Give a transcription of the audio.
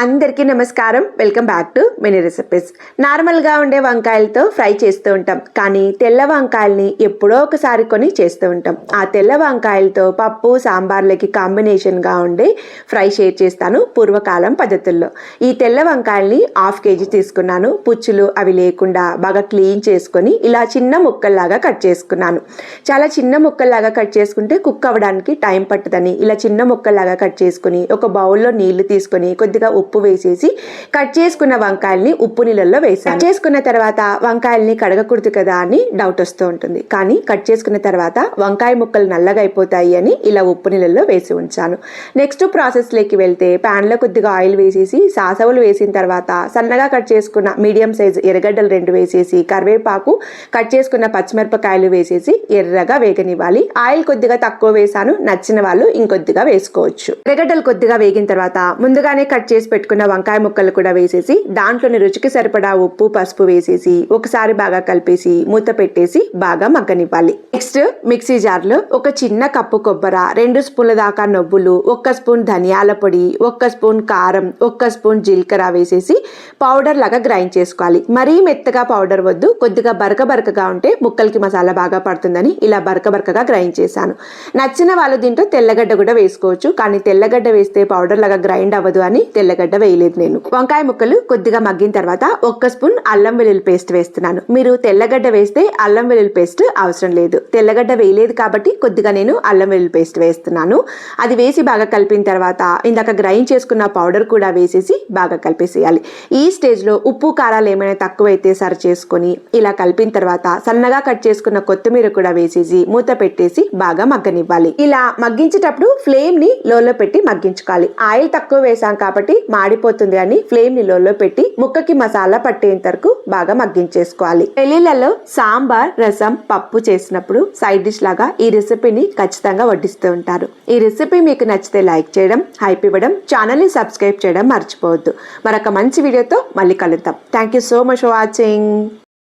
అందరికీ నమస్కారం. Welcome back to mini recipes నార్మల్గా ఉండే వంకాయలతో ఫ్రై చేస్తూ ఉంటాం. కానీ తెల్ల వంకాయల్ని ఎప్పుడో ఒకసారి కొని చేస్తూ ఉంటాం. ఆ తెల్ల వంకాయలతో పప్పు సాంబార్లకి కాంబినేషన్గా ఉండే ఫ్రై షేర్ చేస్తాను పూర్వకాలం పద్ధతుల్లో. ఈ తెల్ల వంకాయల్ని హాఫ్ కేజీ తీసుకున్నాను. పుచ్చులు అవి లేకుండా బాగా క్లీన్ చేసుకొని ఇలా చిన్న ముక్కల్లాగా కట్ చేసుకున్నాను. చాలా చిన్న ముక్కల్లాగా కట్ చేసుకుంటే కుక్ అవ్వడానికి టైం పట్టదని ఇలా చిన్న ముక్కల్లాగా కట్ చేసుకుని ఒక బౌల్లో నీళ్ళు తీసుకొని కొద్దిగా ఉప్పు వేసేసి కట్ చేసుకున్న వంకాయల్ని ఉప్పు నీళ్ళల్లో వేసాను కట్ చేసుకున్న తర్వాత వంకాయల్ని కడగకూడదు కదా అని డౌట్ వస్తూ ఉంటుంది. కానీ కట్ చేసుకున్న తర్వాత వంకాయ ముక్కలు నల్లగా అయిపోతాయి అని ఇలా ఉప్పు నీళ్ళల్లో వేసి ఉంచాను. నెక్స్ట్ ప్రాసెస్లోకి వెళ్తే ప్యాన్లో కొద్దిగా ఆయిల్ వేసేసి సాసవులు వేసిన తర్వాత సన్నగా కట్ చేసుకున్న మీడియం సైజు ఎర్రగడ్డలు రెండు వేసేసి కరివేపాకు కట్ చేసుకున్న పచ్చిమిరపకాయలు వేసేసి ఎర్రగా వేగనివ్వాలి. ఆయిల్ కొద్దిగా తక్కువ వేసాను నచ్చిన వాళ్ళు ఇంకొద్దిగా వేసుకోవచ్చు. ఎర్రగడ్డలు కొద్దిగా వేగిన తర్వాత ముందుగానే కట్ చేసి పెట్టుకున్న వంకాయ ముక్కలు కూడా వేసేసి దాంట్లోని రుచికి సరిపడా ఉప్పు పసుపు వేసేసి ఒకసారి బాగా కలిపేసి మూత పెట్టేసి బాగా మగ్గనివ్వాలి. నెక్స్ట్ మిక్సీ జార్లో ఒక చిన్న కప్పు కొబ్బర రెండు స్పూన్ల దాకా నువ్వులు ఒక్క స్పూన్ ధనియాల పొడి ఒక్క స్పూన్ కారం ఒక్క స్పూన్ జీలకర్ర వేసేసి పౌడర్ లాగా గ్రైండ్ చేసుకోవాలి. మరీ మెత్తగా పౌడర్ వద్దు కొద్దిగా బరక బరకగా ఉంటే ముక్కలకి మసాలా బాగా పడుతుందని ఇలా బరక బరకగా గ్రైండ్ చేశాను. నచ్చిన వాళ్ళు దీంట్లో తెల్లగడ్డ కూడా వేసుకోవచ్చు కానీ తెల్లగడ్డ వేస్తే పౌడర్ లాగా గ్రైండ్ అవ్వదు అని ఉల్లిగడ్డ వేయలేదు నేను. వంకాయ ముక్కలు కొద్దిగా మగ్గిన తర్వాత ఒక్క స్పూన్ అల్లం వెల్లుల్లి పేస్ట్ వేస్తున్నాను. మీరు తెల్లగడ్డ వేస్తే అల్లం వెల్లుల్లి పేస్ట్ అవసరం లేదు. తెల్లగడ్డ వేయలేదు కాబట్టి కొద్దిగా నేను అల్లం వెల్లుల్లి పేస్ట్ వేస్తున్నాను. అది వేసి బాగా కలిపిన తర్వాత ఇందాక గ్రైండ్ చేసుకున్న పౌడర్ కూడా వేసేసి బాగా కలిపేసేయాలి. ఈ స్టేజ్లో ఉప్పు కారాలు ఏమైనా తక్కువైతే సరి చేసుకొని ఇలా కలిపిన తర్వాత సన్నగా కట్ చేసుకున్న కొత్తిమీర కూడా వేసేసి మూత పెట్టేసి బాగా మగ్గనివ్వాలి. ఇలా మగ్గించేటప్పుడు ఫ్లేమ్ని లోలో పెట్టి మగ్గించుకోవాలి. ఆయిల్ తక్కువ వేసాం కాబట్టి మాడిపోతుంది అని ఫ్లేమ్ నిలోలో పెట్టి ముక్కకి మసాలా పట్టేంత వరకు బాగా మగ్గించేసుకోవాలి. పెళ్ళిళ్ళలో సాంబార్ రసం పప్పు చేసినప్పుడు సైడ్ డిష్ లాగా ఈ రెసిపీని ఖచ్చితంగా వడ్డిస్తూ ఉంటారు. ఈ రెసిపీ మీకు నచ్చితే లైక్ చేయడం హైప్ ఇవ్వడం ఛానల్ని సబ్స్క్రైబ్ చేయడం మర్చిపోవద్దు. మరొక మంచి వీడియోతో మళ్ళీ కలుద్దాం. Thank you so much for watching.